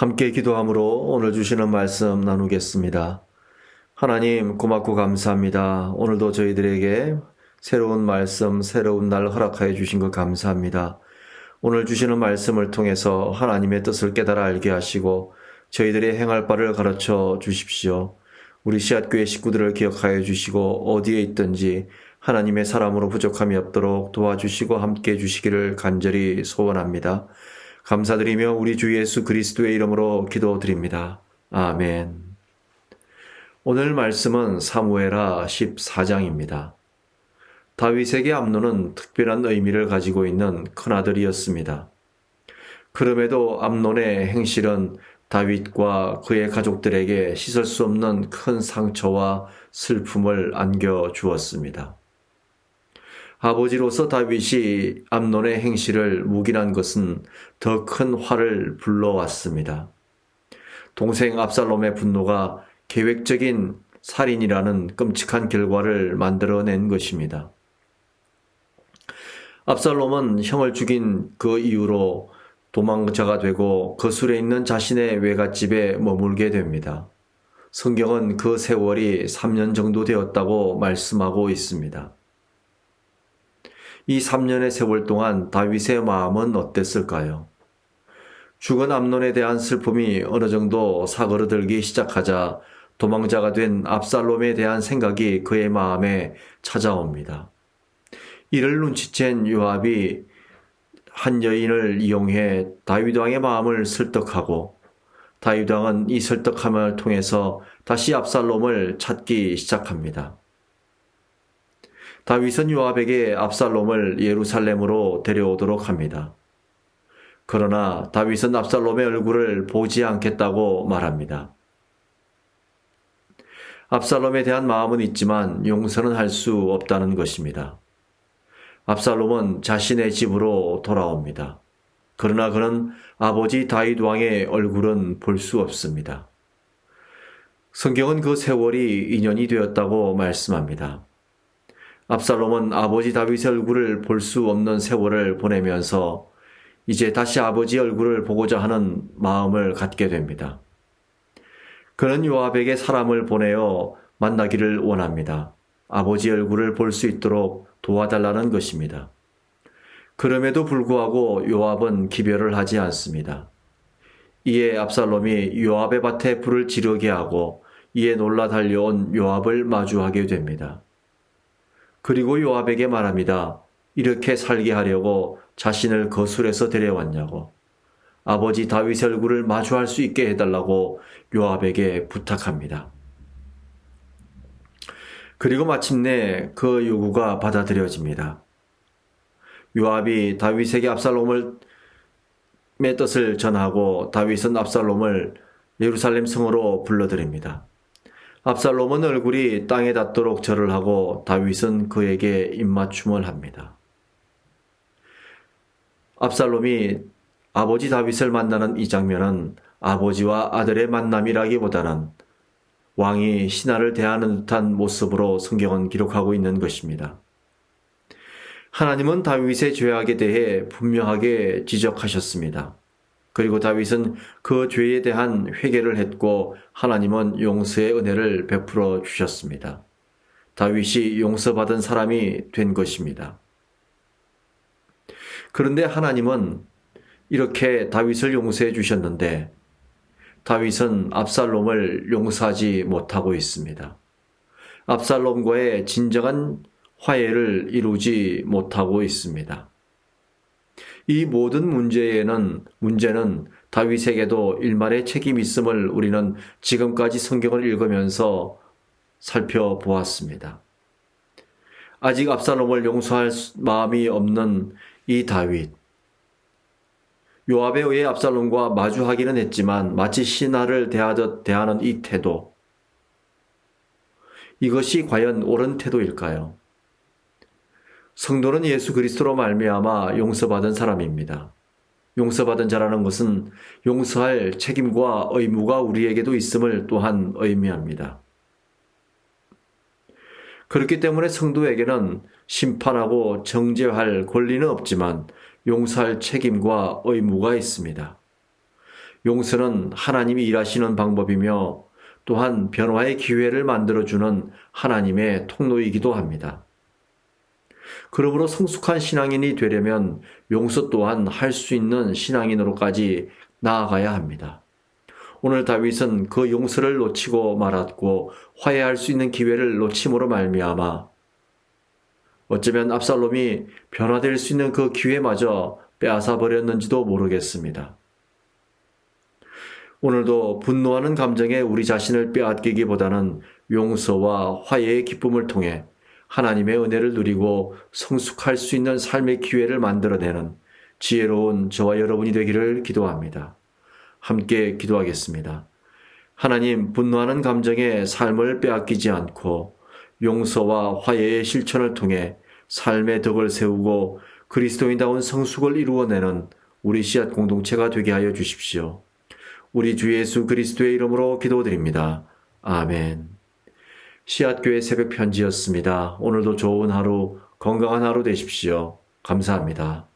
함께 기도함으로 오늘 주시는 말씀 나누겠습니다. 하나님 고맙고 감사합니다. 오늘도 저희들에게 새로운 말씀, 새로운 날 허락하여 주신 것 감사합니다. 오늘 주시는 말씀을 통해서 하나님의 뜻을 깨달아 알게 하시고 저희들의 행할 바를 가르쳐 주십시오. 우리 씨앗교회 식구들을 기억하여 주시고 어디에 있든지 하나님의 사람으로 부족함이 없도록 도와주시고 함께 해주시기를 간절히 소원합니다. 감사드리며 우리 주 예수 그리스도의 이름으로 기도드립니다. 아멘. 오늘 말씀은 사무에라 14장입니다. 다윗에게 암론은 특별한 의미를 가지고 있는 큰아들이었습니다. 그럼에도 암론의 행실은 다윗과 그의 가족들에게 씻을 수 없는 큰 상처와 슬픔을 안겨 주었습니다. 아버지로서 다윗이 암론의 행실을 묵인한 것은 더 큰 화를 불러왔습니다. 동생 압살롬의 분노가 계획적인 살인이라는 끔찍한 결과를 만들어낸 것입니다. 압살롬은 형을 죽인 그 이후로 도망자가 되고 거술에 있는 자신의 외갓집에 머물게 됩니다. 성경은 그 세월이 3년 정도 되었다고 말씀하고 있습니다. 이 3년의 세월 동안 다윗의 마음은 어땠을까요? 죽은 암론에 대한 슬픔이 어느 정도 사그러들기 시작하자 도망자가 된 압살롬에 대한 생각이 그의 마음에 찾아옵니다. 이를 눈치챈 요압이 한 여인을 이용해 다윗 왕의 마음을 설득하고 다윗 왕은 이 설득함을 통해서 다시 압살롬을 찾기 시작합니다. 다윗은 요압에게 압살롬을 예루살렘으로 데려오도록 합니다. 그러나 다윗은 압살롬의 얼굴을 보지 않겠다고 말합니다. 압살롬에 대한 마음은 있지만 용서는 할 수 없다는 것입니다. 압살롬은 자신의 집으로 돌아옵니다. 그러나 그는 아버지 다윗 왕의 얼굴은 볼 수 없습니다. 성경은 그 세월이 인연이 되었다고 말씀합니다. 압살롬은 아버지 다윗의 얼굴을 볼 수 없는 세월을 보내면서 이제 다시 아버지 얼굴을 보고자 하는 마음을 갖게 됩니다. 그는 요압에게 사람을 보내어 만나기를 원합니다. 아버지 얼굴을 볼 수 있도록 도와달라는 것입니다. 그럼에도 불구하고 요압은 기별을 하지 않습니다. 이에 압살롬이 요압의 밭에 불을 지르게 하고 이에 놀라 달려온 요압을 마주하게 됩니다. 그리고 요압에게 말합니다. 이렇게 살게 하려고 자신을 거술해서 데려왔냐고. 아버지 다윗의 얼굴을 마주할 수 있게 해달라고 요압에게 부탁합니다. 그리고 마침내 그 요구가 받아들여집니다. 요압이 다윗에게 압살롬을 의 뜻을 전하고 다윗은 압살롬을 예루살렘 성으로 불러드립니다. 압살롬은 얼굴이 땅에 닿도록 절을 하고 다윗은 그에게 입맞춤을 합니다. 압살롬이 아버지 다윗을 만나는 이 장면은 아버지와 아들의 만남이라기보다는 왕이 신하를 대하는 듯한 모습으로 성경은 기록하고 있는 것입니다. 하나님은 다윗의 죄악에 대해 분명하게 지적하셨습니다. 그리고 다윗은 그 죄에 대한 회개를 했고 하나님은 용서의 은혜를 베풀어 주셨습니다. 다윗이 용서받은 사람이 된 것입니다. 그런데 하나님은 이렇게 다윗을 용서해 주셨는데 다윗은 압살롬을 용서하지 못하고 있습니다. 압살롬과의 진정한 화해를 이루지 못하고 있습니다. 이 모든 문제에는 문제는 다윗에게도 일말의 책임이 있음을 우리는 지금까지 성경을 읽으면서 살펴보았습니다. 아직 압살롬을 용서할 마음이 없는 이 다윗. 요압에 의해 압살롬과 마주하기는 했지만 마치 신하를 대하듯 대하는 이 태도. 이것이 과연 옳은 태도일까요? 성도는 예수 그리스도로 말미암아 용서받은 사람입니다. 용서받은 자라는 것은 용서할 책임과 의무가 우리에게도 있음을 또한 의미합니다. 그렇기 때문에 성도에게는 심판하고 정죄할 권리는 없지만 용서할 책임과 의무가 있습니다. 용서는 하나님이 일하시는 방법이며 또한 변화의 기회를 만들어주는 하나님의 통로이기도 합니다. 그러므로 성숙한 신앙인이 되려면 용서 또한 할 수 있는 신앙인으로까지 나아가야 합니다. 오늘 다윗은 그 용서를 놓치고 말았고 화해할 수 있는 기회를 놓침으로 말미암아 어쩌면 압살롬이 변화될 수 있는 그 기회마저 빼앗아 버렸는지도 모르겠습니다. 오늘도 분노하는 감정에 우리 자신을 빼앗기기보다는 용서와 화해의 기쁨을 통해 하나님의 은혜를 누리고 성숙할 수 있는 삶의 기회를 만들어내는 지혜로운 저와 여러분이 되기를 기도합니다. 함께 기도하겠습니다. 하나님, 분노하는 감정에 삶을 빼앗기지 않고 용서와 화해의 실천을 통해 삶의 덕을 세우고 그리스도인다운 성숙을 이루어내는 우리 씨앗 공동체가 되게 하여 주십시오. 우리 주 예수 그리스도의 이름으로 기도드립니다. 아멘. 씨앗교회 새벽 편지였습니다. 오늘도 좋은 하루, 건강한 하루 되십시오. 감사합니다.